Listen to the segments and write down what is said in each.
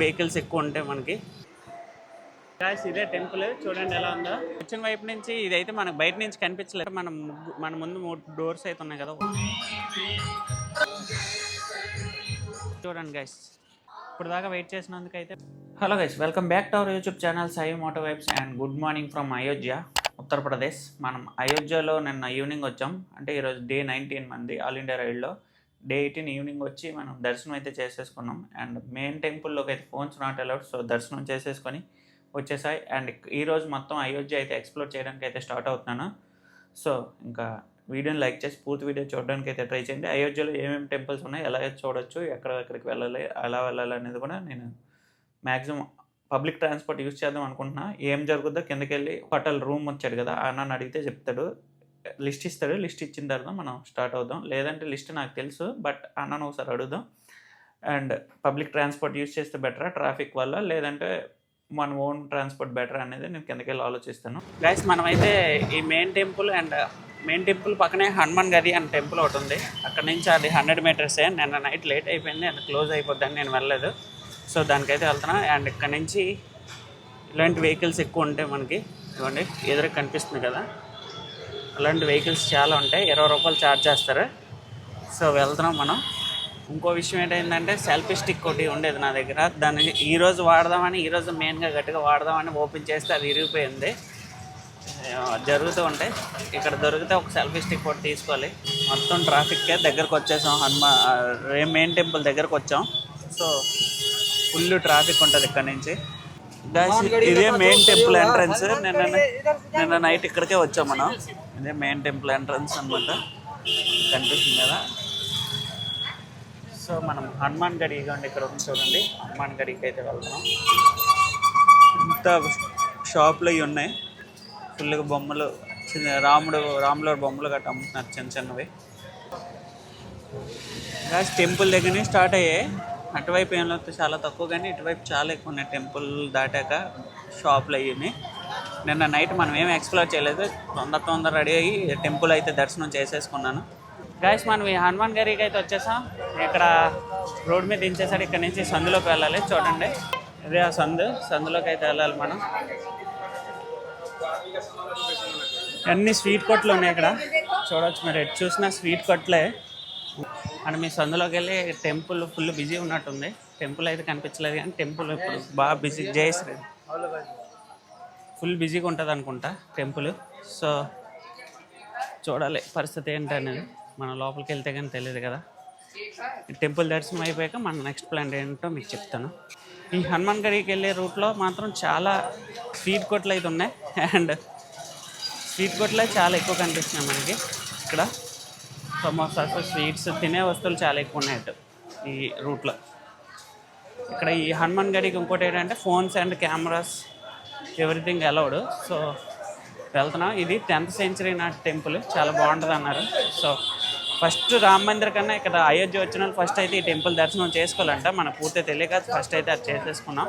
Vehicles ఎక్కువ ఉంటాయి మనకి. గాయస్ ఇదే టెంపుల్ చూడండి ఎలా ఉందో. వచ్చిన వైపు నుంచి ఇదైతే మనకు బయట నుంచి కనిపించలేదు. మనం మన ముందు మూడు డోర్స్ అయితే ఉన్నాయి కదా. చూడండి గైస్ ఇప్పుడు దాకా వెయిట్ చేసినందుకు అయితే. Hello guys welcome back to our YouTube channel Sai moto vibes and good morning from Ayodhya Uttar Pradesh మనం అయోధ్యలో నిన్న ఈవినింగ్ వచ్చాం. అంటే ఈరోజు డే నైన్టీన్ మంది ఆల్ ఇండియా రైడ్లో డే ఎయిటీన్ ఈవినింగ్ వచ్చి మనం దర్శనం అయితే చేసేసుకున్నాం. అండ్ మెయిన్ టెంపుల్లోకి అయితే ఫోన్స్ నాట్ అలౌడ్ సో దర్శనం చేసేసుకొని వచ్చేసాయి. అండ్ ఈరోజు మొత్తం అయోధ్య అయితే ఎక్స్ప్లోర్ చేయడానికి అయితే స్టార్ట్ అవుతున్నాను. సో ఇంకా వీడియోని లైక్ చేసి పూర్తి వీడియో చూడడానికి అయితే ట్రై చేయండి. అయోధ్యలో ఏమేమి టెంపుల్స్ ఉన్నాయి ఎలా చూడొచ్చు ఎక్కడ ఎక్కడికి వెళ్ళాలి ఎలా వెళ్ళాలి అనేది కూడా నేను మ్యాక్సిమం పబ్లిక్ ట్రాన్స్పోర్ట్ యూస్ చేద్దాం అనుకుంటున్నా. ఏం జరుగుద్దో కిందకి వెళ్ళి హోటల్ రూమ్ వచ్చాడు కదా ఆ అడిగితే చెప్తాడు. లిస్ట్ ఇస్తాడు. లిస్ట్ ఇచ్చిన తర్వాత మనం స్టార్ట్ అవుదాం. లేదంటే లిస్ట్ నాకు తెలుసు బట్ అన్నను ఒకసారి అడుగుదాం. అండ్ పబ్లిక్ ట్రాన్స్పోర్ట్ యూస్ చేస్తే బెటరా? ట్రాఫిక్ వల్ల? లేదంటే మన ఓన్ ట్రాన్స్పోర్ట్ బెటర్ అనేది నేను కిందకెళ్ళి ఆలోచిస్తాను. గైస్ మనమైతే ఈ main temple and main temple పక్కనే హనుమాన్ గది అనే టెంపుల్ ఒకటి ఉంది. అక్కడ నుంచి అది హండ్రెడ్ మీటర్సే. నిన్న నైట్ లేట్ అయిపోయింది. అండ్ క్లోజ్ అయిపోద్దని నేను వెళ్ళలేదు. సో దానికైతే వెళ్తున్నా. అండ్ ఇక్కడ నుంచి ఇలాంటి వెహికల్స్ ఎక్కువ ఉంటాయి మనకి ఇవ్వండి ఎదురు కనిపిస్తుంది కదా. అలాంటి వెహికల్స్ చాలా ఉంటాయి. ఇరవై రూపాయలు ఛార్జ్ చేస్తారు. సో వెళ్తున్నాం మనం. ఇంకో విషయం ఏంటంటే సెల్ఫీ స్టిక్ ఒకటి ఉండేది నా దగ్గర. దాన్ని ఈరోజు వాడదామని ఈరోజు మెయిన్గా గట్టిగా వాడదామని ఓపెన్ చేస్తే అది ఇరిగిపోయింది. ఆ, జరుగుతూ ఉంటాయి. ఇక్కడ దొరికితే ఒక సెల్ఫీ స్టిక్ ఒకటి తీసుకోవాలి. మొత్తం ట్రాఫిక్కే దగ్గరకు వచ్చేసాం. హనుమా మెయిన్ టెంపుల్ దగ్గరకు వచ్చాం. సో ఫుల్ ట్రాఫిక్ ఉంటుంది ఇక్కడ నుంచి. ఇదే మెయిన్ టెంపుల్ ఎంట్రన్స్. నిన్న నిన్న నైట్ ఇక్కడికే వచ్చాం మనం. ఇదే మెయిన్ టెంపుల్ ఎంట్రన్స్ అనమాట కనిపిస్తుంది కదా. సో మనం హనుమాన్ గడి ఇదిగోండి ఇక్కడ ఉంది చూడండి. హనుమాన్ గడికి అయితే వెళ్తున్నాం. ఇంత షాపులు అవి ఉన్నాయి. ఫుల్గా బొమ్మలు చిన్న రాముడు రాముల బొమ్మలు గట్ట అమ్ముతున్నారు చిన్న చిన్నవి. గాస్ టెంపుల్ దగ్గర స్టార్ట్ అయ్యాయి. అటువైపు ఏం చాలా తక్కువ కానీ ఇటువైపు చాలా ఎక్కువ ఉన్నాయి. టెంపుల్ దాటాక షాపులు అయ్యాయి నిన్న నైట్ మనం ఏం ఎక్స్ప్లోర్ చేయలేదు. తొందర తొందర రెడీ అయ్యి టెంపుల్ అయితే దర్శనం చేసేసుకున్నాను. గాయస్ మనం ఈ హనుమాన్ గారికి అయితే వచ్చేసాం. ఇక్కడ రోడ్ మీద దించేసాడు ఇక్కడ నుంచి సందులోకి వెళ్ళాలి. చూడండి. ఇది ఆ సందు. సందులోకి అయితే వెళ్ళాలి మనం. అన్ని స్వీట్ కొట్లు ఉన్నాయి ఇక్కడ? చూడవచ్చు మీరు. ఎటు చూసినా స్వీట్ కొట్లే. అండ్ మీ సందులోకి వెళ్ళి టెంపుల్ ఫుల్ బిజీ ఉన్నట్టుంది. టెంపుల్ అయితే కనిపించలేదు కానీ టెంపుల్ ఇప్పుడు బాగా బిజీ. జయశ్రీ ఫుల్ బిజీగా ఉంటుంది అనుకుంటా టెంపుల్. సో చూడాలి పరిస్థితి ఏంటనేది. మన లోపలికి వెళ్తే కానీ తెలియదు కదా. ఈ టెంపుల్ దర్శనం అయిపోయాక మన నెక్స్ట్ ప్లాన్ ఏంటో మీకు చెప్తాను. ఈ హనుమాన్ గడికి వెళ్ళే రూట్లో మాత్రం చాలా స్వీట్ కొట్లు అయితే ఉన్నాయి. అండ్ స్వీట్ కొట్లే చాలా ఎక్కువ కనిపిస్తున్నాయి మనకి ఇక్కడ. సమోసాస్ స్వీట్స్ తినే వస్తువులు చాలా ఎక్కువ ఉన్నాయి అటు ఈ రూట్లో. ఇక్కడ ఈ హనుమాన్ గడికి ఇంకోటి ఏంటంటే phones and cameras everything allowed. So వెళ్తున్నాం. ఇది టెన్త్ సెంచరీ నాటి టెంపుల్. చాలా బాగుంటుంది అన్నారు. సో ఫస్ట్ రామ మందిర్ కన్నా ఇక్కడ అయోధ్య వచ్చిన వాళ్ళు ఫస్ట్ అయితే ఈ టెంపుల్ దర్శనం చేసుకోవాలంట. మన పూర్తి తెలియక ఫస్ట్ అయితే అది చేసేసుకున్నాం.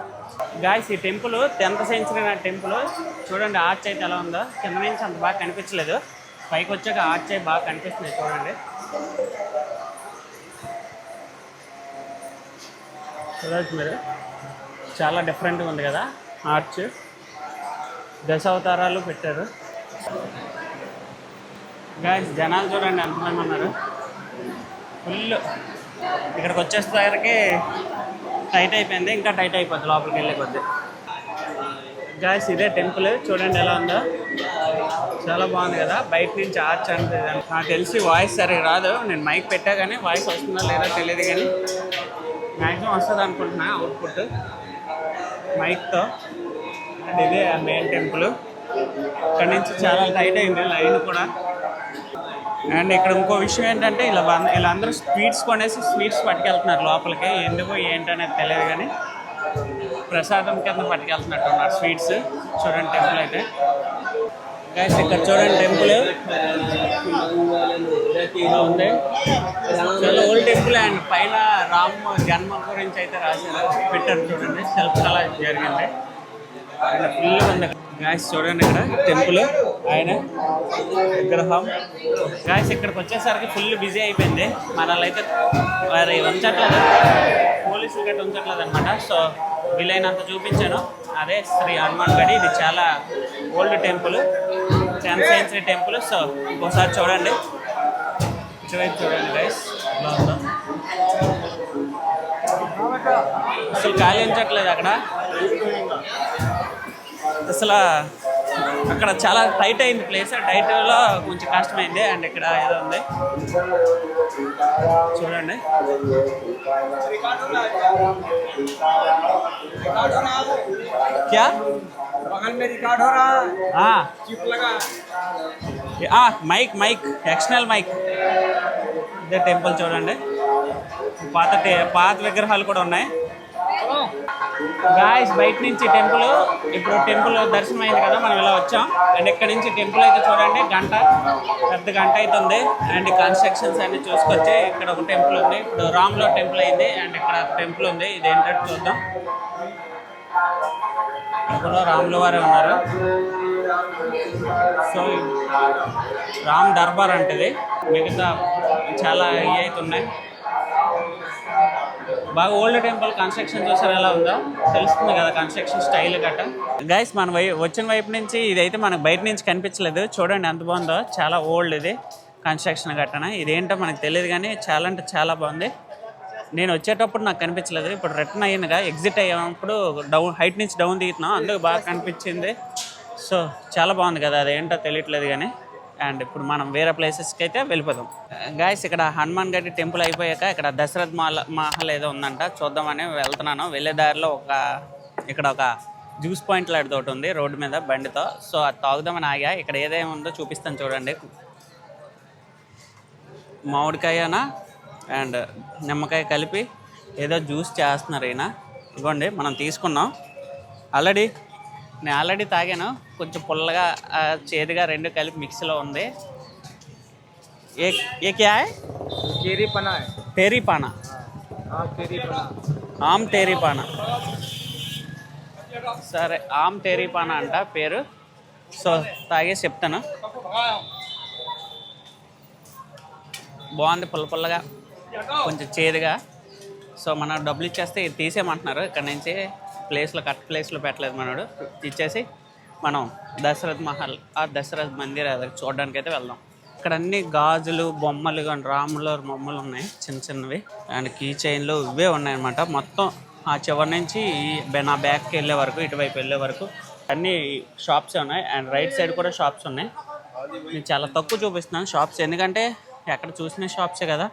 గాయస్ ఈ టెంపుల్ టెన్త్ సెంచరీ నాటి టెంపుల్. చూడండి ఆర్చ్ అయితే ఎలా ఉందో. కింద నుంచి అంత బాగా కనిపించలేదు. పైకి వచ్చాక ఆర్చ్ అయితే బాగా కనిపిస్తుంది చూడండి. చూడవచ్చు మీరు. చాలా డిఫరెంట్గా ఉంది కదా ఆర్చ్. దశావతారాలు పెట్టారు. గాయస్ జనాలు చూడండి ఎంతమంది ఉన్నారు. ఫుల్ ఇక్కడికి వచ్చేసరికి టైట్ అయిపోయింది. ఇంకా టైట్ అయిపోద్ది లోపలికి వెళ్ళే కొద్ది. గాయస్ ఇదే టెంపుల్ చూడండి ఎలా ఉందో. చాలా బాగుంది కదా. బయట నుంచి ఆర్చ్ అంటే నాకు తెలిసి వాయిస్ సరిగా రాదు. నేను మైక్ పెట్టా కానీ వాయిస్ వస్తుందో లేదో తెలియదు కానీ మ్యాక్సిమం వస్తుంది అనుకుంటున్నా అవుట్పుట్ మైక్తో అండ్ ఇదే మెయిన్ టెంపుల్ ఇక్కడ నుంచి చాలా టైట్ అయింది లైన్ కూడా. అండ్ ఇక్కడ ఇంకో విషయం ఏంటంటే ఇలా ఇలా అందరూ స్వీట్స్ కొనేసి స్వీట్స్ పట్టుకెళ్తున్నారు లోపలికి. ఎందుకు ఏంటనేది తెలియదు కానీ ప్రసాదం కింద పట్టుకెళ్తున్నట్టు ఉన్నారు స్వీట్స్. చూడండి టెంపుల్ అయితే. గైస్ ఇక్కడ చూడండి టెంపుల్ ఇలా ఉంది. చాలా ఓల్డ్ టెంపుల్ అండ్ పైన రామ్ జన్మ గురించి అయితే రాశారు. పెట్టారు చూడండి సెల్ఫ్ జరిగింది. జరిగింది ఫుల్ ఉంది గాయస్ చూడండి ఇక్కడ టెంపుల్ ఆయన విగ్రహం. గాయస్ ఇక్కడికి వచ్చేసరికి ఫుల్ బిజీ అయిపోయింది. మనల్ని అయితే వారి ఉంచట్లేదు. పోలీసులు గట్రా ఉంచట్లేదు అనమాట సో వీలైనంత చూపించాను. అదే శ్రీ హనుమాన్ గడి. ఇది చాలా old temple tenth century temple so ఇంకోసారి చూడండి. ఇటువైపు చూడండి గైస్ ఇలా అసలు ఖాళీ ఉంచట్లేదు అక్కడ. అసలు అక్కడ చాలా టైట్ అయింది ప్లేస్ టైట్లో కొంచెం కష్టమైంది అండ్ ఇక్కడ ఏదో ఉంది. చూడండి. Mike mike. External mike. ఇదే టెంపుల్ చూడండి. పాత పాత విగ్రహాలు కూడా ఉన్నాయి. గాయస్ బయట నుంచి టెంపుల్ ఇప్పుడు టెంపుల్ దర్శనం అయింది కదా మనం ఇలా వచ్చాం. అండ్ ఇక్కడ నుంచి టెంపుల్ అయితే చూడండి గంట పెద్ద గంట అవుతుంది. అండ్ కన్స్ట్రక్షన్స్ అన్ని చూసుకొచ్చి ఇక్కడ ఒక టెంపుల్ ఉంది. ఇప్పుడు రామ్లో టెంపుల్ అయింది అండ్ ఇక్కడ టెంపుల్ ఉంది. ఇది ఏంటంటే చూద్దాం. ఇప్పుడు రాముల వారే ఉన్నారు. సో రామ్ దర్బార్ అంటది. మిగతా చాలా ఇవి అయితే ఉన్నాయి బాగా ఓల్డ్ టెంపుల్ కన్స్ట్రక్షన్ చూసారు ఎలా ఉందో? తెలుస్తుంది కదా కన్స్ట్రక్షన్ స్టైల్ గట్ట. గైస్ మన వై వచ్చిన వైపు నుంచి ఇదైతే మనకు బయట నుంచి కనిపించలేదు. చూడండి ఎంత బాగుందో. చాలా ఓల్డ్ ఇది కన్స్ట్రక్షన్ గట్టన. ఇదేంటో మనకు తెలియదు కానీ చాలా అంటే చాలా బాగుంది. నేను వచ్చేటప్పుడు నాకు కనిపించలేదు. ఇప్పుడు రిటర్న్ అయ్యిందిగా. ఎగ్జిట్ అయ్యేటప్పుడు డౌన్ హైట్ నుంచి డౌన్ దిగుతున్నాం. అందుకు బాగా కనిపించింది. సో చాలా బాగుంది కదా. అదేంటో తెలియట్లేదు కానీ. అండ్ ఇప్పుడు మనం వేరే ప్లేసెస్కి అయితే వెళ్ళిపోదాం. గాయస్ ఇక్కడ హనుమాన్ గడ్డి టెంపుల్ అయిపోయాక ఇక్కడ దశరథ్ మహల్ మహల్ ఏదో ఉందంట. చూద్దామని వెళ్తున్నాను. వెళ్ళే దారిలో ఒక ఇక్కడ ఒక జ్యూస్ పాయింట్ లాంటిది ఒకటి ఉంది రోడ్డు మీద బండితో. సో అది తాగుదామని ఆగా. ఇక్కడ ఏదేమి ఉందో చూపిస్తాను చూడండి. మామిడికాయన? అండ్ నిమ్మకాయ కలిపి ఏదో జ్యూస్ చేస్తున్నారు ఈయన. ఇదిగోండి మనం తీసుకున్నాం. ఆల్రెడీ నేను ఆల్రెడీ తాగాను. కొంచెం పుల్లగా చేదుగా రెండు కలిపి మిక్సీలో ఉంది. ఏ ఏ క్యా పానా ఆమ్ టేరీ పానా సరే ఆమ్ టేరీ పానా అంట పేరు. సో తాగే చెప్తాను. బాగుంది పుల్ల పుల్లగా కొంచెం చేదుగా. సో మన డబ్బులు ఇచ్చేస్తే తీసేయమంటున్నారు. ఇక్కడ నుంచి ప్లేస్లో కరెక్ట్ ప్లేస్లో పెట్టలేదు మనోడు. ఇచ్చేసి మనం దశరథ్ మహల్ ఆ దశరథ్ మందిర్ చూడడానికి అయితే వెళ్దాం. ఇక్కడ అన్ని గాజులు బొమ్మలు కానీ రాముల బొమ్మలు ఉన్నాయి చిన్న చిన్నవి. అండ్ కీ చైన్లు ఇవే ఉన్నాయన్నమాట. మొత్తం ఆ చివరి నుంచి నా బ్యాక్కి వెళ్ళే వరకు ఇటువైపు వెళ్ళే వరకు అన్ని షాప్స్ ఉన్నాయి. అండ్ రైట్ సైడ్ కూడా షాప్స్ ఉన్నాయి. నేను చాలా తక్కువ చూపిస్తున్నాను షాప్స్. ఎందుకంటే ఎక్కడ చూసిన షాప్సే కదా.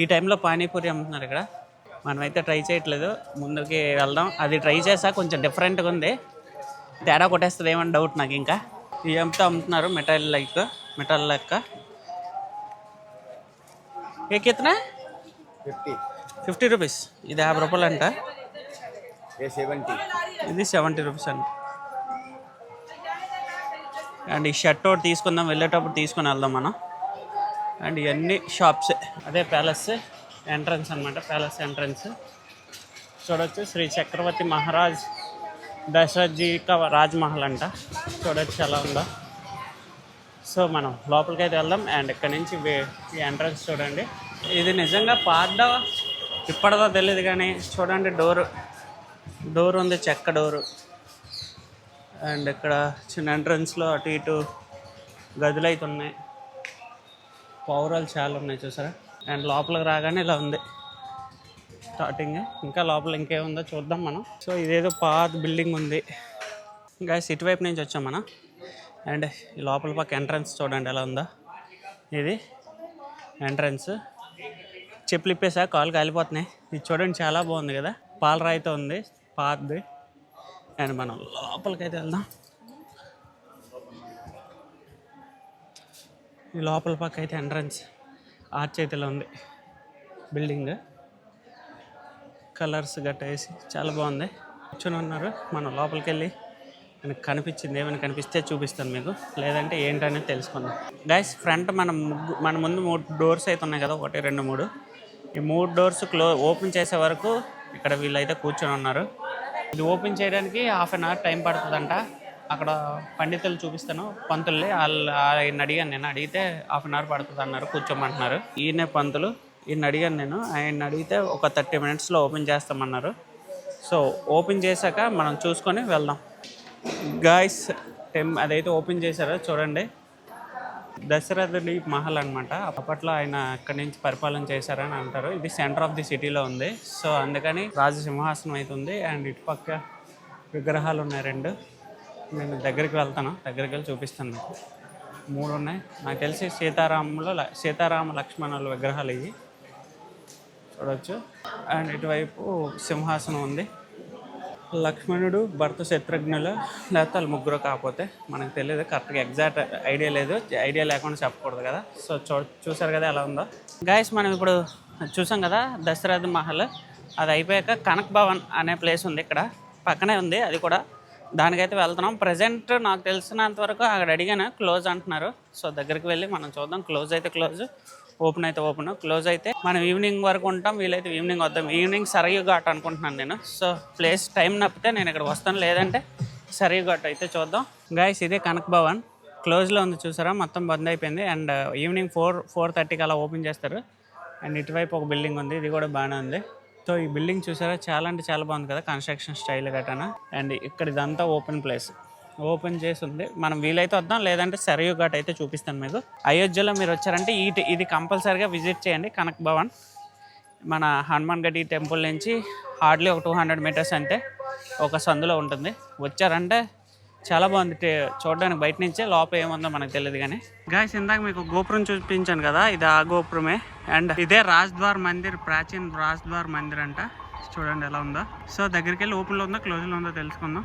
ఈ టైంలో పానీపూరి అమ్ముతున్నారు ఇక్కడ. మనమైతే ట్రై చేయట్లేదు. ముందుకి వెళ్దాం. అది ట్రై చేసా కొంచెం డిఫరెంట్గా ఉంది. తేడా కొట్టేస్తుంది ఏమని డౌట్ నాకు ఇంకా. ఇవంతా అమ్ముతున్నారు మెటల్ లైక్ మెటల్ లెక్క. ఏ కితనా ఫిఫ్టీ. Fifty rupees. ఇది యాభై రూపాయలు అంట. సెవెంటీ? ఇది సెవెంటీ రూపీస్ అండి అండ్ ఈ షర్ట్ ఒకటి తీసుకుందాం వెళ్ళేటప్పుడు తీసుకుని వెళ్దాం మనం. అండ్ ఇవన్నీ షాప్సే అదే ప్యాలెస్ ఎంట్రన్స్ అనమాట ప్యాలెస్ ఎంట్రన్స్. చూడొచ్చు శ్రీ చక్రవర్తి మహారాజ్ దశరథ్జీ రాజ్మహల్ అంట. చూడొచ్చు ఎలా ఉందో. సో మనం లోపలికి అయితే వెళ్దాం అండ్ ఇక్కడ నుంచి వే- ఈ ఎంట్రన్స్ చూడండి. ఇది నిజంగా పాతదా ఇప్పటిదో తెలియదు కానీ చూడండి డోరు డోర్ ఉంది చెక్క డోరు. అండ్ ఇక్కడ చిన్న ఎంట్రన్స్లో అటు ఇటు గదులు అయితే ఉన్నాయి. పౌరాలు చాలా ఉన్నాయి చూసారా? అండ్ లోపలికి రాగానే ఇలా ఉంది. స్టార్టింగ్ ఇంకా లోపల ఇంకేముందో చూద్దాం మనం. సో ఇదేదో పాత బిల్డింగ్ ఉంది. ఇంకా ఇటువైపు నుంచి వచ్చాం మనం. అండ్ ఈ లోపల పక్క ఎంట్రన్స్ చూడండి ఎలా ఉందో. ఇది ఎంట్రన్స్ చెప్పులు ఇప్పేసా? కాలు కాలిపోతున్నాయి. ఇది చూడండి చాలా బాగుంది కదా. పాలరాయితో ఉంది. పాతది అండ్ మనం లోపలికైతే వెళ్దాం. ఈ లోపల పక్క అయితే ఎంట్రన్స్ ఆర్చ్ అయితే ఉంది. బిల్డింగ్. కలర్స్ గట్ట వేసి చాలా బాగుంది. కూర్చొని ఉన్నారు. మనం లోపలికి వెళ్ళి మనకు కనిపించింది ఏమైనా కనిపిస్తే చూపిస్తాను మీకు. లేదంటే ఏంటనేది తెలుసుకుందాం. గైస్ ఫ్రంట్ మన ముగ్గు మన ముందు మూడు డోర్స్ అయితే ఉన్నాయి కదా. ఒకటి రెండు మూడు. ఈ మూడు డోర్స్ క్లో ఓపెన్ చేసే వరకు ఇక్కడ వీళ్ళైతే కూర్చొని ఉన్నారు. ఇది ఓపెన్ చేయడానికి హాఫ్ అన్ అవర్ టైం పడుతుందంట. అక్కడ పండితులు చూపిస్తాను పంతులే వాళ్ళు ఆయన అడిగాను నేను. అడిగితే హాఫ్ అన్ అవర్ పడుతుంది అన్నారు కూర్చోమంటున్నారు. ఈయనే పంతులు ఈయన అడిగాను నేను. ఆయన అడిగితే ఒక థర్టీ మినిట్స్లో ఓపెన్ చేస్తామన్నారు. సో ఓపెన్ చేశాక మనం చూసుకొని వెళ్దాం. గాయస్ టెం అదైతే ఓపెన్ చేశారో చూడండి. దశరథుడి మహల్ అనమాట అప్పట్లో ఆయన అక్కడి నుంచి పరిపాలన చేశారని అంటారు. ఇది సెంటర్ ఆఫ్ ది సిటీలో ఉంది. సో అందుకని రాజసింహాసనం అయితే ఉంది. అండ్ ఇటు పక్క విగ్రహాలు ఉన్నాయి రెండు. నేను దగ్గరికి వెళ్తాను? దగ్గరికి వెళ్ళి చూపిస్తాను మీకు. మూడు ఉన్నాయి. నాకు తెలిసి సీతారాములు సీతారామ లక్ష్మణుల విగ్రహాలు ఇవి. చూడవచ్చు అండ్ ఇటువైపు సింహాసనం ఉంది. లక్ష్మణుడు భర్త శత్రుఘ్నులు లేకపోతే వాళ్ళు ముగ్గురు కాకపోతే మనకు తెలియదు. కరెక్ట్గా ఎగ్జాక్ట్ ఐడియా లేదు. ఐడియా లేకుండా చెప్పకూడదు కదా. సో చూ చూసారు కదా ఎలా ఉందో. గాయస్ మనం ఇప్పుడు చూసాం కదా దశరథ మహల్. అది అయిపోయాక కనక్ భవన్ అనే ప్లేస్ ఉంది ఇక్కడ. పక్కనే ఉంది. అది కూడా దానికైతే వెళ్తున్నాం. ప్రజెంట్ నాకు తెలిసినంత వరకు అక్కడ అడిగాను. క్లోజ్ అంటున్నారు. సో దగ్గరికి వెళ్ళి మనం చూద్దాం. క్లోజ్ అయితే క్లోజ్ ఓపెన్ అయితే ఓపెన్ క్లోజ్ అయితే మనం ఈవినింగ్ వరకు ఉంటాం. వీలైతే ఈవినింగ్ వద్దాం. ఈవినింగ్ సరయు ఘాట్ అనుకుంటున్నాను నేను. సో ప్లేస్ టైం నప్పితే నేను ఇక్కడ వస్తాను. లేదంటే సరయు ఘాట్ అయితే చూద్దాం. గాయస్ ఇదే కనక్ భవన్ క్లోజ్లో ఉంది చూసారా? మొత్తం బంద్ అయిపోయింది. అండ్ ఈవినింగ్ ఫోర్ ఫోర్ థర్టీకి అలా ఓపెన్ చేస్తారు. అండ్ ఇటువైపు ఒక బిల్డింగ్ ఉంది. ఇది కూడా బాగానే ఉంది. సో ఈ బిల్డింగ్ చూసారా? చాలా అంటే చాలా బాగుంది కదా కన్స్ట్రక్షన్ స్టైల్ గట్రా అండ్ ఇక్కడ ఇదంతా ఓపెన్ ప్లేస్ ఓపెన్ చేసి ఉంది. మనం వీలైతే వద్దాం లేదంటే సరయు ఘాట్ అయితే చూపిస్తాను మీకు. అయోధ్యలో మీరు వచ్చారంటే ఈ ఇది కంపల్సరీగా విజిట్ చేయండి కనక్ భవన్. మన హనుమాన్ గడి టెంపుల్ నుంచి హార్డ్లీ ఒక టూ హండ్రెడ్ మీటర్స్ అంతే ఒక సందులో ఉంటుంది. వచ్చారంటే చాలా బాగుంది. చూడడానికి బయట నుంచే లోపల ఏముందో మనకు తెలియదు కానీ. గాయస్ ఇందాక మీకు గోపురం చూపించాను కదా ఇది ఆ గోపురమే. అండ్ ఇదే రాజ్ద్వార్ మందిర్ ప్రాచీన రాజ్ద్వార్ మందిర్ అంట. చూడండి ఎలా ఉందో. సో దగ్గరికి వెళ్ళి ఓపెన్లో ఉందో క్లోజ్లో ఉందో తెలుసుకుందాం.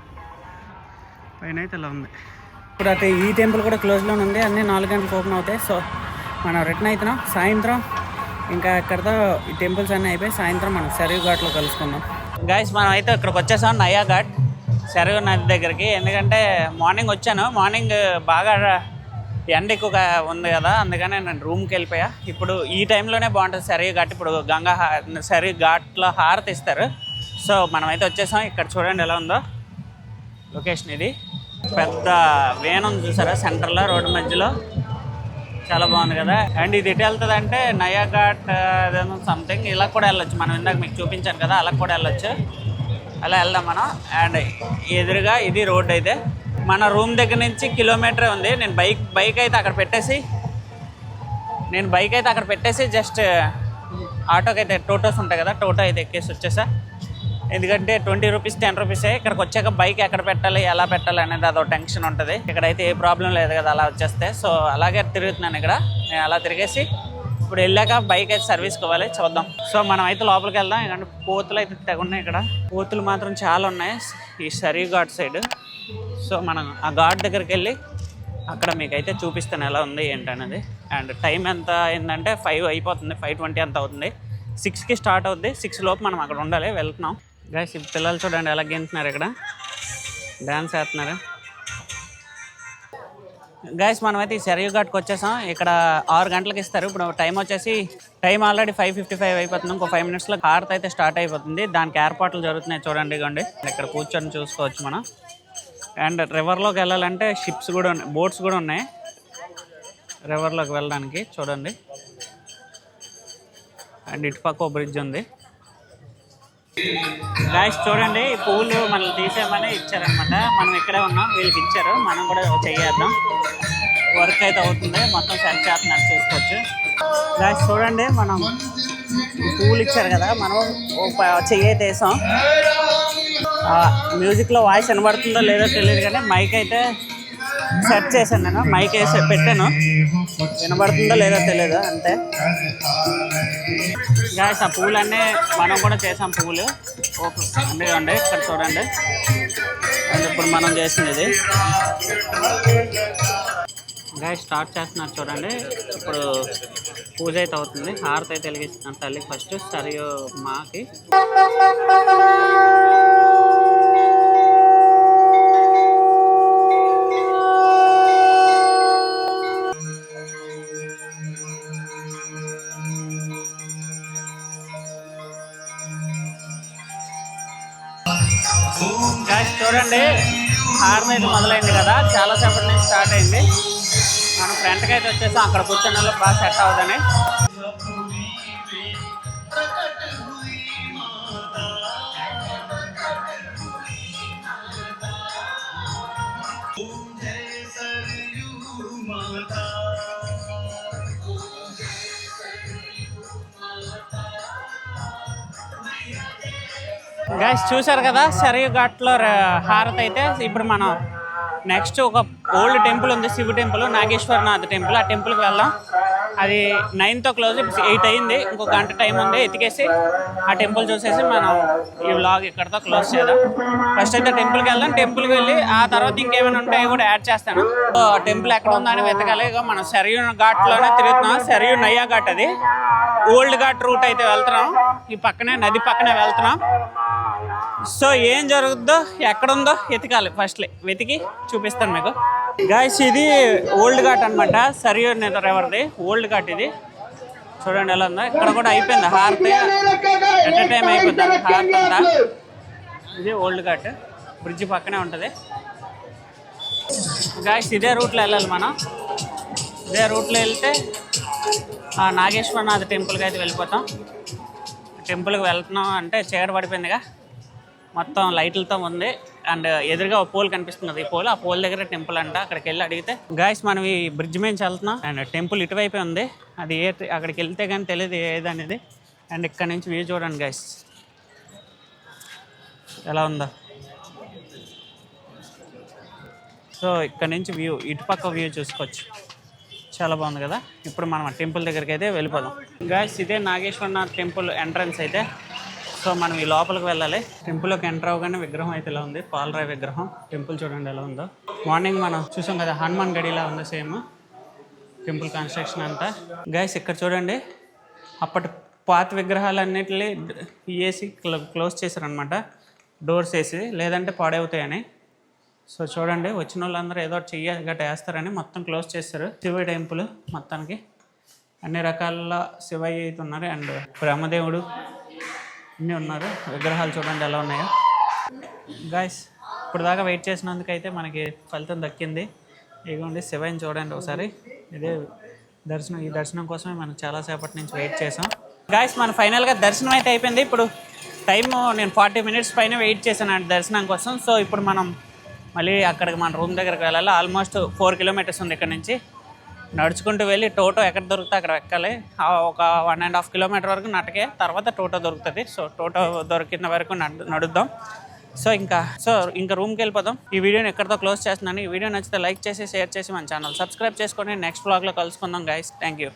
పైన అయితే ఇలా ఉంది. ఇప్పుడు అటు ఈ టెంపుల్ కూడా క్లోజ్లోనే ఉంది. అన్నీ నాలుగు గంటలకు ఓపెన్ అవుతాయి. సో మనం రిటర్న్ అవుతున్నాం. సాయంత్రం ఇంకా ఇక్కడతో ఈ టెంపుల్స్ అన్నీ అయిపోయి సాయంత్రం మనం సరయూ ఘాట్లో కలుసుకుందాం. గాయస్ మనం అయితే ఇక్కడికి వచ్చేసాం నయా ఘాట్ సరయూ నది దగ్గరికి. ఎందుకంటే మార్నింగ్ వచ్చాను. మార్నింగ్ బాగా ఎండ ఎక్కువగా ఉంది కదా. అందుకని నేను రూమ్కి వెళ్ళిపోయా. ఇప్పుడు ఈ టైంలోనే బాగుంటుంది. సరిగ్గా ఘాట్ ఇప్పుడు గంగా హా ఘాట్లో హారతి ఇస్తారు. సో మనమైతే వచ్చేసాం. ఇక్కడ చూడండి ఎలా ఉందో. లొకేషన్ ఇది. పెద్ద వేన్ ఉంది చూసారా? సెంటర్లో రోడ్డు మధ్యలో. చాలా బాగుంది కదా. అండ్ ఇది ఎటు వెళ్తుంది అంటే నయా ఘాట్ అదేమో సంథింగ్ ఇలా కూడా వెళ్ళొచ్చు. మనం ఇందాక మీకు చూపించాను కదా అలా కూడా వెళ్ళొచ్చు. అలా వెళ్దాం మనం. అండ్ ఎదురుగా ఇది రోడ్ అయితే. మన రూమ్ దగ్గర నుంచి కిలోమీటర్ ఉంది. నేను బైక్ బైక్ అయితే అక్కడ పెట్టేసి నేను బైక్ అయితే అక్కడ పెట్టేసి జస్ట్ ఆటోకి అయితే టోటోస్ ఉంటాయి కదా టోటో అయితే ఎక్కేసి వచ్చేసా. ఎందుకంటే ట్వంటీ రూపీస్ టెన్ రూపీసే. ఇక్కడికి వచ్చాక బైక్ ఎక్కడ పెట్టాలి ఎలా పెట్టాలి అనేది అదో టెన్షన్ ఉంటుంది. ఇక్కడైతే ఏ ప్రాబ్లం లేదు కదా అలా వచ్చేస్తే. సో అలాగే తిరుగుతున్నాను ఇక్కడ. నేను అలా తిరిగేసి ఇప్పుడు వెళ్ళాక బైక్ అయితే సర్వీస్ కావాలి చూద్దాం. సో మనం అయితే లోపలికి వెళ్దాం. ఎందుకంటే పోతులు అయితే తెగున్నాయి ఇక్కడ. పోతులు మాత్రం చాలా ఉన్నాయి. ఈ సరీ ఘాట్ సైడ్ సో మనం ఆ ఘాట్ దగ్గరికి వెళ్ళి అక్కడ మీకు అయితే చూపిస్తాను ఎలా ఉంది ఏంటనేది. అండ్ టైం ఎంత అయిందంటే ఫైవ్ అయిపోతుంది. ఫైవ్ ట్వంటీ ఎంత అవుతుంది. సిక్స్కి స్టార్ట్ అవుద్ది. సిక్స్ లోపు మనం అక్కడ ఉండాలి. వెళ్తున్నాం. గైస్ పిల్లలు చూడండి ఎలా గెంతున్నారు ఇక్కడ. డ్యాన్స్ వేస్తున్నారు గైస్ మనమైతే ఈ సెరయు ఘాట్కి వచ్చేసాం. ఇక్కడ ఆరు గంటలకు ఇస్తారు. ఇప్పుడు టైం వచ్చేసి time already five fifty five అయిపోతుంది. ఇంకో ఫైవ్ మినిట్స్లో హారత్ అయితే స్టార్ట్ అయిపోతుంది. దానికి ఏర్పాట్లు జరుగుతున్నాయి చూడండి ఇగోండి. ఇక్కడ కూర్చొని చూసుకోవచ్చు మనం. అండ్ రివర్లోకి వెళ్ళాలంటే షిప్స్ కూడా ఉన్నాయి. బోట్స్ కూడా ఉన్నాయి. రివర్లోకి వెళ్ళడానికి చూడండి. అండ్ ఇటుపక్క బ్రిడ్జ్ ఉంది. గాయస్ చూడండి పువ్వులు మనల్ని తీసేయమని ఇచ్చారనమాట మనం ఇక్కడే ఉన్నాం వీళ్ళకి ఇచ్చారు. మనం కూడా చెయ్యేద్దాం. వర్క్ అయితే అవుతుంది. మొత్తం సెట్ చేస్తున్నారు చూసుకోవచ్చు. గాయస్ చూడండి మనం పువ్వులు ఇచ్చారు కదా మనం ఓ చెయ్యి వేసాం. మ్యూజిక్లో వాయిస్ వినబడుతుందో లేదో తెలియదు కానీ మైక్ అయితే సెట్ చేశాను నేను. మైక్ వేసి పెట్టాను. వినబడుతుందో లేదో తెలియదు అంతే. గాయస్ ఆ పువ్వులన్నీ మనం కూడా చేసాం పువ్వులు ఓకే అండి ఇక్కడ చూడండి. అండ్ ఇప్పుడు మనం చేసింది ఇది గాయ స్టార్ట్ చేస్తున్నారు చూడండి. ఇప్పుడు పూజ అయితే అవుతుంది. హారతి అయితే వెలిగిస్తున్నాను తల్లి. ఫస్ట్ సరియో మాకి. హారం అయితే మొదలైంది కదా చాలాసేపటి నుంచి స్టార్ట్ అయింది. మనం ఫ్రంట్కి అయితే వచ్చేసి అక్కడ కూర్చున్న వాళ్ళు బాగా సెట్ అవుతుంది. మాతా. గైస్ చూసారు కదా? సరియు ఘాట్లో హారత్ హారతి అయితే ఇప్పుడు మనం నెక్స్ట్ ఒక ఓల్డ్ టెంపుల్ ఉంది శివ టెంపుల్ నాగేశ్వరనాథ్ టెంపుల్ ఆ టెంపుల్కి వెళ్దాం. అది నైన్తో క్లోజ్ ఇప్పుడు ఎయిట్ అయింది. ఇంకో గంట టైం ఉంది. ఎతికేసి ఆ టెంపుల్ చూసేసి మనం ఈ వ్లాగ్ ఇక్కడతో క్లోజ్ చేద్దాం. ఫస్ట్ అయితే టెంపుల్కి వెళ్దాం. టెంపుల్కి వెళ్ళి ఆ తర్వాత ఇంకేమైనా ఉంటాయో కూడా యాడ్ చేస్తాను. టెంపుల్ ఎక్కడ ఉందని వెతకాలి. ఇక మనం సరియు ఘాట్లోనే తిరుగుతున్నాం. సరియు నయ్యా ఘాట్ అది. ఓల్డ్ ఘాట్ రూట్ అయితే వెళ్తున్నాం. ఈ పక్కనే నది పక్కనే వెళ్తున్నాం. సో ఏం జరుగుద్దో ఎక్కడుందో వెతకాలి. ఫస్ట్లే వెతికి చూపిస్తాను మీకు. గాయస్ ఇది ఓల్డ్ ఘాట్ అనమాట సరియు ఎవరిది? ఓల్డ్ ఘాట్ ఇది. చూడండి ఎలా ఉందో. ఇక్కడ కూడా అయిపోయింది. హారతి. ఎంటర్టైన్ టైం అయిపోతుంది హారతి అంతా ఇది ఓల్డ్ ఘాట్. బ్రిడ్జ్ పక్కనే ఉంటుంది. గాయస్ ఇదే రూట్లో వెళ్ళాలి మనం. ఇదే రూట్లో వెళ్తే నాగేశ్వరనాథ్ టెంపుల్కి అయితే వెళ్ళిపోతాం. టెంపుల్కి వెళ్తున్నాం అంటే చీకటి పడిపోయిందిగా. మొత్తం లైట్లతో ఉంది. అండ్ ఎదురుగా ఒక పోల్ కనిపిస్తుంది ఈ పోల్ ఆ పోల్ దగ్గర టెంపుల్ అంట. అక్కడికి వెళ్ళి అడిగితే గాయస్ మనం ఈ బ్రిడ్జ్ మీద వెళ్తున్నాం అండ్ టెంపుల్ ఇటువైపే ఉంది. అది ఏ అక్కడికి వెళ్తే కానీ తెలియదు ఏది అనేది అండ్ ఇక్కడ నుంచి వ్యూ చూడండి గాయస్ ఎలా ఉందో. సో ఇక్కడ నుంచి వ్యూ ఇటుపక్క వ్యూ చూసుకోవచ్చు. చాలా బాగుంది కదా. ఇప్పుడు మనం టెంపుల్ దగ్గరికి అయితే వెళ్ళిపోదాం. గాయస్ ఇదే నాగేశ్వరనాథ్ టెంపుల్ ఎంట్రన్స్ అయితే. సో మనం ఈ లోపలికి వెళ్ళాలి. టెంపుల్లోకి ఎంటర్ అవ్వగానే విగ్రహం అయితే ఇలా ఉంది. పాలరాయి విగ్రహం. టెంపుల్ చూడండి ఎలా ఉందో. మార్నింగ్ మనం చూసాం కదా హనుమాన్ గడిలా ఉంది సేమ్ టెంపుల్ కన్స్ట్రక్షన్ అంతా. గైస్ ఇక్కడ చూడండి. అప్పటి పాత విగ్రహాలన్నిటిని వేసి క్లోజ్ చేశారనమాట డోర్స్ వేసి లేదంటే పాడవుతాయని. సో చూడండి వచ్చిన వాళ్ళందరూ ఏదో ఒకటి చెయ్య గట్ట వేస్తారని మొత్తం క్లోజ్ చేస్తారు శివ టెంపుల్ మొత్తానికి. అన్ని రకాల శివయ్య అయితే ఉన్నారు. అండ్ బ్రహ్మదేవుడు అన్నీ ఉన్నారు. విగ్రహాలు చూడండి ఎలా ఉన్నాయో. గాయస్ ఇప్పుడు దాకా వెయిట్ చేసినందుకైతే మనకి ఫలితం దక్కింది. ఇదిగోండి శివయ్యని చూడండి ఒకసారి. ఇదే దర్శనం ఈ దర్శనం కోసమే మనం చాలాసేపటి నుంచి వెయిట్ చేసాం గాయస్ మన ఫైనల్గా దర్శనం అయితే అయిపోయింది. ఇప్పుడు టైము నేను ఫార్టీ మినిట్స్ పైన వెయిట్ చేశాను ఆ దర్శనం కోసం. సో ఇప్పుడు మనం మళ్ళీ అక్కడికి మన రూమ్ దగ్గరికి వెళ్ళాలి? ఆల్మోస్ట్ ఫోర్ కిలోమీటర్స్ ఉంది ఇక్కడ నుంచి. నడుచుకుంటూ వెళ్ళి టోటో ఎక్కడ దొరికితే అక్కడ ఎక్కాలి. ఒక వన్ అండ్ హాఫ్ కిలోమీటర్ వరకు నటకే తర్వాత టోటో దొరుకుతుంది. సో టోటో దొరికిన వరకు నడు నడుద్దాం. సో ఇంకా సో ఇంకా రూమ్కి వెళ్ళిపోదాం. ఈ వీడియోని ఎక్కడితో క్లోజ్ చేస్తున్నాను. ఈ వీడియో నచ్చితే లైక్ చేసి షేర్ చేసి మన ఛానల్ సబ్స్క్రైబ్ చేసుకొని నెక్స్ట్ బ్లాగ్లో కలుసుకుందాం గైస్ థ్యాంక్ యూ